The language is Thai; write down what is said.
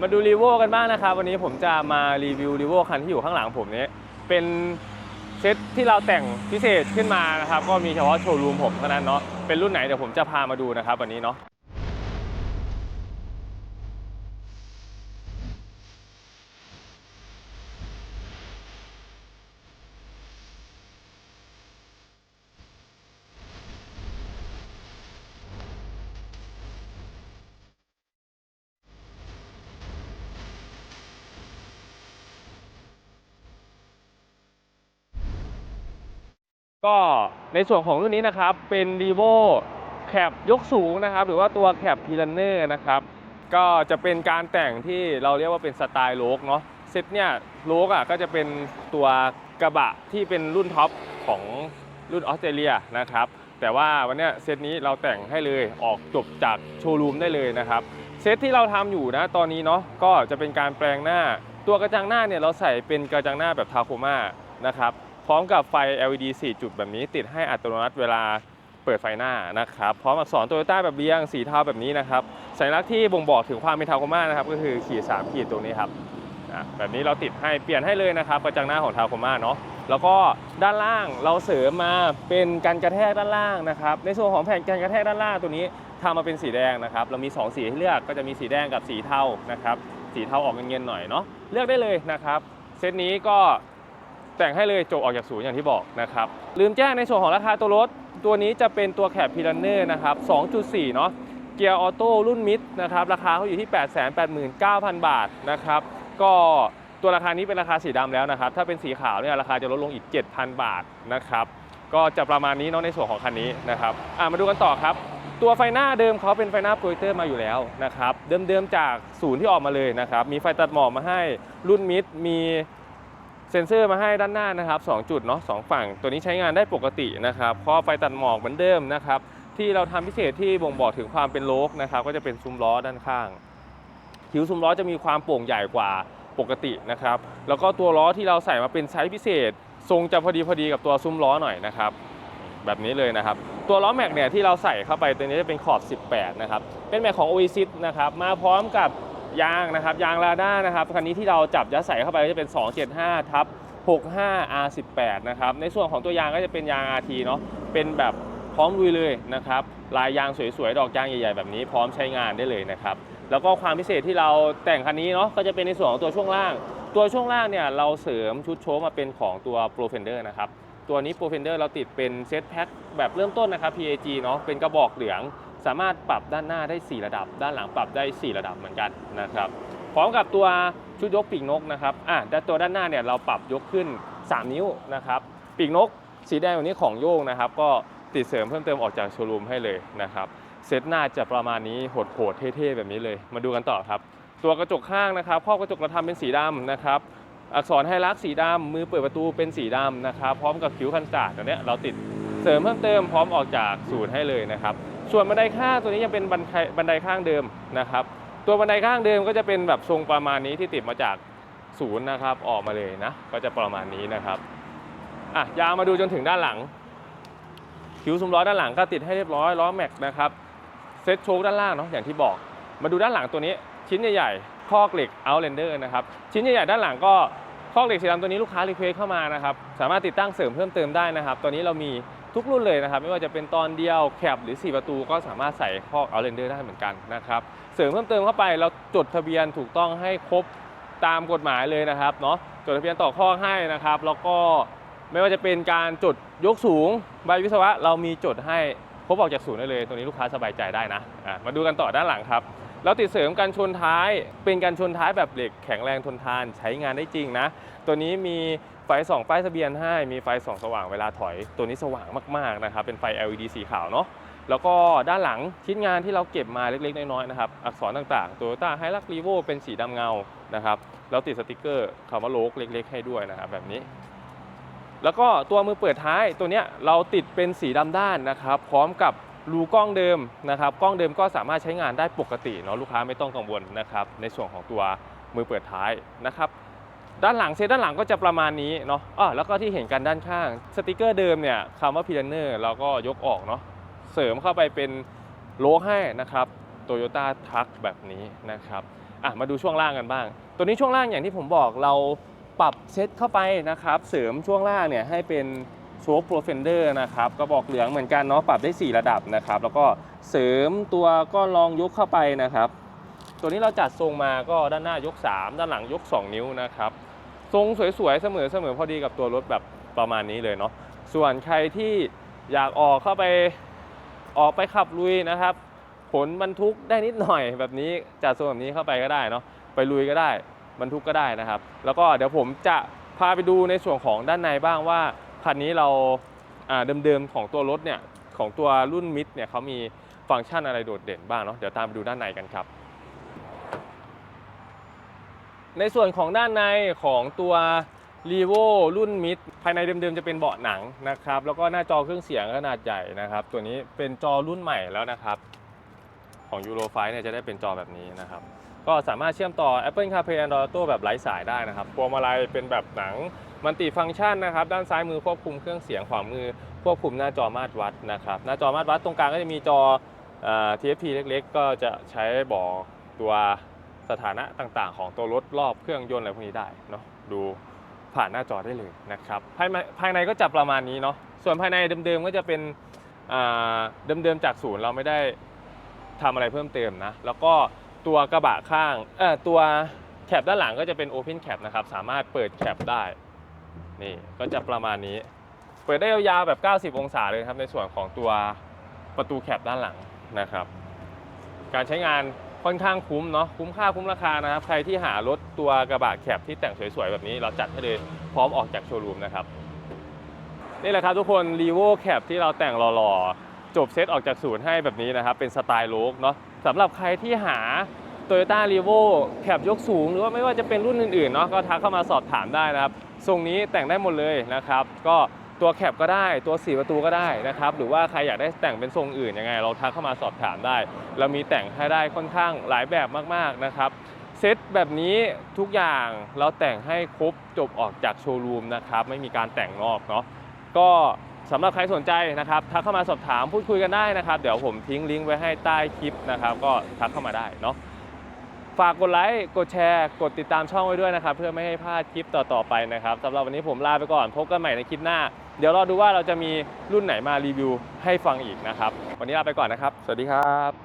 มาดูรีโวกันบ้างนะครับ วันนี้ผมจะมารีวิวรีโวคันที่อยู่ข้างหลังผมนี้ เป็นเซตที่เราแต่งพิเศษขึ้นมานะครับ ก็มีเฉพาะโชว์รูมผมเท่านั้นเนาะเป็นรุ่นไหนเดี๋ยวผมจะพามาดูนะครับวันนี้เนาะ ก็ในส่วนของรุ่นนี้นะครับ เป็น r e v o แคปยกสูงนะครับ หรือว่าตัวแคปพีลันเนอร์นะครับ ก็จะเป็นการแต่งที่เราเรียกว่าเป็นสไตล์โลกเนาะเซตเนี่ยโลกอะก็จะเป็นตัวกระบะที่เป็นรุ่นท็อปของรุ่นออสเตรเลียนะครับแต่ว่าวันเนี้ยเซตนี้เราแต่งให้เลยออกจบจากโชว์รูมได้เลยนะครับเซตที่เราทำอยู่นะตอนนี้เนาะก็จะเป็นการแปลงหน้า ตัวกระจังหน้าเนี่ยเราใส่เป็นกระจังหน้าแบบทาโคมานะครับ พร้อมกับไฟ LED 4 จุดแบบนี้ติดให้อัตโนมัติเวลาเปิดไฟหน้านะครับ พร้อมอักษรโตโยต้าแบบเรียงสีเทาแบบนี้นะครับ สัญลักษณ์ที่บ่งบอกถึงความเป็นทาโคม่านะครับ ก็คือขีด3ขีดตรงนี้ครับอะแบบนี้เราติดให้เปลี่ยนให้เลยนะครับกระจังหน้าของทาโคม่าเนาะแล้วก็ด้านล่างเราเสริมมาเป็นกันกระแทกด้านล่างนะครับ ในส่วนของแผ่นกันกระแทกด้านล่างตัวนี้ทำมาเป็นสีแดงนะครับ เรามี 2 สีให้เลือกก็จะมีสีแดงกับสีเทานะครับ สีเทาออกเงินๆหน่อยเนาะเลือกได้เลยนะครับ เซตนี้ก็ แต่งให้เลยจบออกจากศูนย์อย่างที่บอกนะครับ ลืมแจ้งในส่วนของราคาตัวรถ ตัวนี้จะเป็นตัวแคปพีลันเนอร์นะครับ 2.4 เนาะเกียร์ออโต้รุ่นมิดนะครับ ราคาเขาอยู่ที่ 889,000 บาทนะครับ ก็ตัวราคานี้เป็นราคาสีดำแล้วนะครับ ถ้าเป็นสีขาวเนี่ยราคาจะลดลงอีก 7,000 บาทนะครับ ก็จะประมาณนี้เนาะในส่วนของคันนี้นะครับมาดูกันต่อครับตัวไฟหน้าเดิมเขาเป็นไฟหน้าโปรเจคเตอร์มาอยู่แล้วนะครับ เดิมๆจากศูนย์ที่ออกมาเลยนะครับ มีไฟตัดหมอกมาให้รุ่นมิดมี เซ็นเซอร์มาให้ด้านหน้านะครับ2จุดเนาะสองฝั่ง ตัวนี้ใช้งานได้ปกตินะครับข้อไฟตัดหมอกเหมือนเดิมนะครับ ที่เราทำพิเศษที่บ่งบอกถึงความเป็นโลกนะครับ ก็จะเป็นซุ้มล้อด้านข้างผิวซุ้มล้อจะมีความโปร่งใหญ่กว่าปกตินะครับ แล้วก็ตัวล้อที่เราใส่มาเป็นไซส์พิเศษ ทรงจะพอดีพอดีกับตัวซุ้มล้อหน่อยนะครับ แบบนี้เลยนะครับ ตัวล้อแม็กเนี่ยที่เราใส่เข้าไปตัวนี้จะเป็นขอบ 18 นะครับ เป็นแม็กของ Oasis นะครับ มาพร้อมกับ ยางนะครับยางลาด้านะครับคันนี้ที่เราจับยัดใส่เข้าไปก็จะเป็น 275ทับ65 R18 นะครับในส่วนของตัวยางก็จะเป็นยาง RT เนาะเป็นแบบพร้อมลุยเลยนะครับลายยางสวยๆ ดอกยางใหญ่ๆ แบบนี้พร้อมใช้งานได้เลยนะครับแล้วก็ความพิเศษที่เราแต่งคันนี้เนาะก็จะเป็นในส่วนของตัวช่วงล่าง ตัวช่วงล่างเนี่ยเราเสริมชุดโชว์มาเป็นของตัว Pro Fender นะครับตัวนี้ Pro Fender เราติดเป็นเซตแพ็คแบบเริ่มต้นนะครับ PAG เนาะเป็นกระบอกเหลือง สามารถปรับด้านหน้าได้ 4 ระดับ ด้านหลังปรับได้ 4 ระดับเหมือนกันนะครับพร้อมกับตัวชุดยกปีกนกนะครับอะแต่ตัวด้านหน้าเนี่ยเราปรับยกขึ้น 3 นิ้วนะครับปีกนกสีแดงตัวนี้ของโยงนะครับ ก็ติดเสริมเพิ่มเติมออกจากโชว์รูมให้เลยนะครับเซตหน้าจะประมาณนี้โหดๆเท่ๆแบบนี้เลย มาดูกันต่อครับ ตัวกระจกข้างนะครับครอบกระจกเราทำเป็นสีดำนะครับอักษรไฮรักสีดำมือเปิดประตูเป็นสีดำนะครับ พร้อมกับคิ้วคันศาสตร์ตัวเนี้ยเราติดเสริมเพิ่มเติมพร้อมออกจากศูนย์ให้เลยนะครับ ส่วนบันไดข้างตัวนี้ยังเป็นบันไดข้างเดิมนะครับ ตัวบันไดข้างเดิมก็จะเป็นแบบทรงประมาณนี้ที่ติดมาจากศูนย์นะครับออกมาเลยนะ ก็จะประมาณนี้นะครับอะยาวมาดูจนถึงด้านหลัง คิ้วซุ้มล้อด้านหลังก็ติดให้เรียบร้อยล้อแม็กนะครับเซ็ตโชคด้านล่างเนาะอย่างที่บอก มาดูด้านหลังตัวนี้ ชิ้นใหญ่ๆคอกเหล็ก Outlander นะครับชิ้นใหญ่ๆด้านหลังก็คอกเหล็กสีดำตัวนี้ลูกค้ารีเควสเข้ามานะครับสามารถติดตั้งเสริมเพิ่มเติมได้นะครับตัวนี้เรามี ทุกรุ่นเลยนะครับ ไม่ว่าจะเป็นตอนเดียวแคปหรือ 4 ประตูก็สามารถใส่คอก Outlander ได้เหมือนกันนะครับ เสริมเพิ่มเติมเข้าไปเราจดทะเบียนถูกต้องให้ครบตามกฎหมายเลยนะครับเนาะจดทะเบียนต่อข้อให้นะครับ แล้วก็ไม่ว่าจะเป็นการจดยกสูงใบวิศวะ เรามีจดให้ครบออกจากศูนย์ได้เลยตัวนี้ลูกค้าสบายใจได้นะะมาดูกันต่อด้านหลังครับเราติดเสริมกันชนท้ายเป็นการชนท้ายแบบเหล็กแข็งแรงทนทานใช้งานได้จริงนะ ตัวนี้มีไฟส่องป้ายทะเบียนให้ มีไฟส่องสว่างเวลาถอย ตัวนี้สว่างมากๆนะครับ เป็นไฟ LED สีขาวเนาะ แล้วก็ด้านหลังชิ้นงานที่เราเก็บมาเล็กๆ น้อยๆ นะครับ อักษรต่างๆ Toyota h i l u x r e v o เป็นสีดำเงา นะครับ แล้วติดสติกเกอร์คำว่าโลกเล็ก ๆ ให้ด้วยนะครับแบบนี้ แล้วก็ตัวมือเปิดท้ายตัวเนี้ยเราติดเป็นสีดำด้านนะครับ พร้อมกับรูกล้องเดิมนะครับ กล้องเดิมก็สามารถใช้งานได้ปกติเนาะลูกค้าไม่ต้องกังวลนะครับ ในส่วนของตัวมือเปิดท้ายนะครับ ด้านหลังเซตด้านหลังก็จะประมาณนี้เนาะอะแล้วก็ที่เห็นกันด้านข้าง สติกเกอร์เดิมเนี่ยคำว่าพีลันเนอร์เราก็ยกออกเนาะเสริมเข้าไปเป็นโลให้นะครับ Toyota Truck แบบนี้นะครับอะมาดูช่วงล่างกันบ้าง ตัวนี้ช่วงล่างอย่างที่ผมบอกเราปรับเซตเข้าไปนะครับ เสริมช่วงล่างเนี่ยให้เป็นโชคโปรเฟนเดอร์นะครับกระบอกเหลืองเหมือนกันเนาะปรับได้ 4 ระดับนะครับ แล้วก็เสริมตัวก็ลองยกเข้าไปนะครับ ตัวนี้เราจัดทรงมาก็ด้านหน้ายก 3 ด้านหลังยก 2 นิ้วนะครับ ทรงสวยๆเสมอเสมอพอดีกับตัวรถแบบประมาณนี้เลยเนาะส่วนใครที่อยากออกเข้าไปออกไปขับลุยนะครับขนบรรทุกได้นิดหน่อยแบบนี้จัดทรงแบบนี้เข้าไปก็ได้เนาะไปลุยก็ได้บรรทุกก็ได้นะครับ แล้วก็เดี๋ยวผมจะพาไปดูในส่วนของด้านในบ้างว่าคันนี้เราอ่าเดิมๆของตัวรถเนี่ยของตัวรุ่นมิดเนี่ยเขามีฟังก์ชันอะไรโดดเด่นบ้างเนาะเดี๋ยวตามไปดูด้านในกันครับ ในส่วนของด้านในของตัว r e v o รุ่นมิดภายในเดิมๆจะเป็นเบาะหนังนะครับ แล้วก็หน้าจอเครื่องเสียงขนาดใหญ่นะครับ ตัวนี้เป็นจอรุ่นใหม่แล้วนะครับ ของ Euro 5เนี่ยจะได้เป็นจอแบบนี้นะครับ ก็สามารถเชื่อมต่อ Apple CarPlay Android Auto แบบไร้สายได้นะครับพวงมาลัยเป็นแบบหนังมัลติฟังก์ชันนะครับ ด้านซ้ายมือควบคุมเครื่องเสียงขวามือควบคุมหน้าจอมาตรวัดนะครับ หน้าจอมาตรวัดตรงกลางก็จะมีจออ TFT เล็กๆ ก็จะใช้บอกตัว สถานะต่างๆ ของตัวรถรอบเครื่องยนต์อะไรพวกนี้ได้เนาะดูผ่านหน้าจอได้เลยนะครับภายในภายในก็จะประมาณนี้เนาะส่วนภายในเดิมๆก็จะเป็นเดิมๆจากศูนย์เราไม่ได้ทำอะไรเพิ่มเติมนะ แล้วก็ตัวกระบะข้างเออตัวแคปด้านหลังก็จะเป็น Open Cap นะครับ สามารถเปิดแคปได้ นี่ก็จะประมาณนี้ เปิดได้ยาวๆแบบ 90 องศาเลยครับ ในส่วนของตัวประตูแคปด้านหลังนะครับ การใช้งาน ค่อนข้างคุ้มเนาะคุ้มค่าคุ้มราคานะครับ ใครที่หารถตัวกระบะแคปที่แต่งสวยๆ แบบนี้เราจัดให้เลยพร้อมออกจากโชว์รูมนะครับนี่แหละครับทุกคน r e v o Cap ที่เราแต่งหล่อๆ จบเซตออกจากศูนย์ให้แบบนี้นะครับ เป็นสไตล์โลกเนาะสำหรับใครที่หา Toyota r e v o Cap ยกสูง หรือว่าไม่ว่าจะเป็นรุ่นอื่นๆเนาะก็ทักเข้ามาสอบถามได้นะครับทรงนี้แต่งได้หมดเลยนะครับ ก็ ตัวแคปก็ได้ตัว4ประตูก็ได้นะครับหรือว่าใครอยากได้แต่งเป็นทรงอื่นยังไง เราทักเข้ามาสอบถามได้ เรามีแต่งให้ได้ค่อนข้างหลายแบบมากๆนะครับเซตแบบนี้ทุกอย่างเราแต่งให้ครบจบออกจากโชว์รูมนะครับไม่มีการแต่งนอกเนาะก็สำหรับใครสนใจนะครับทักเข้ามาสอบถามพูดคุยกันได้นะครับ เดี๋ยวผมทิ้งลิงก์ไว้ให้ใต้คลิปนะครับ ก็ทักเข้ามาได้เนาะ ฝากกดไลค์กดแชร์ กดติดตามช่องไว้ด้วยนะครับ เพื่อไม่ให้พลาดคลิปต่อๆไปนะครับสำหรับวันนี้ผมลาไปก่อนพบกันใหม่ในคลิปหน้า เดี๋ยวรอดูว่าเราจะมีรุ่นไหนมารีวิวให้ฟังอีกนะครับ วันนี้ลาไปก่อนนะครับ สวัสดีครับ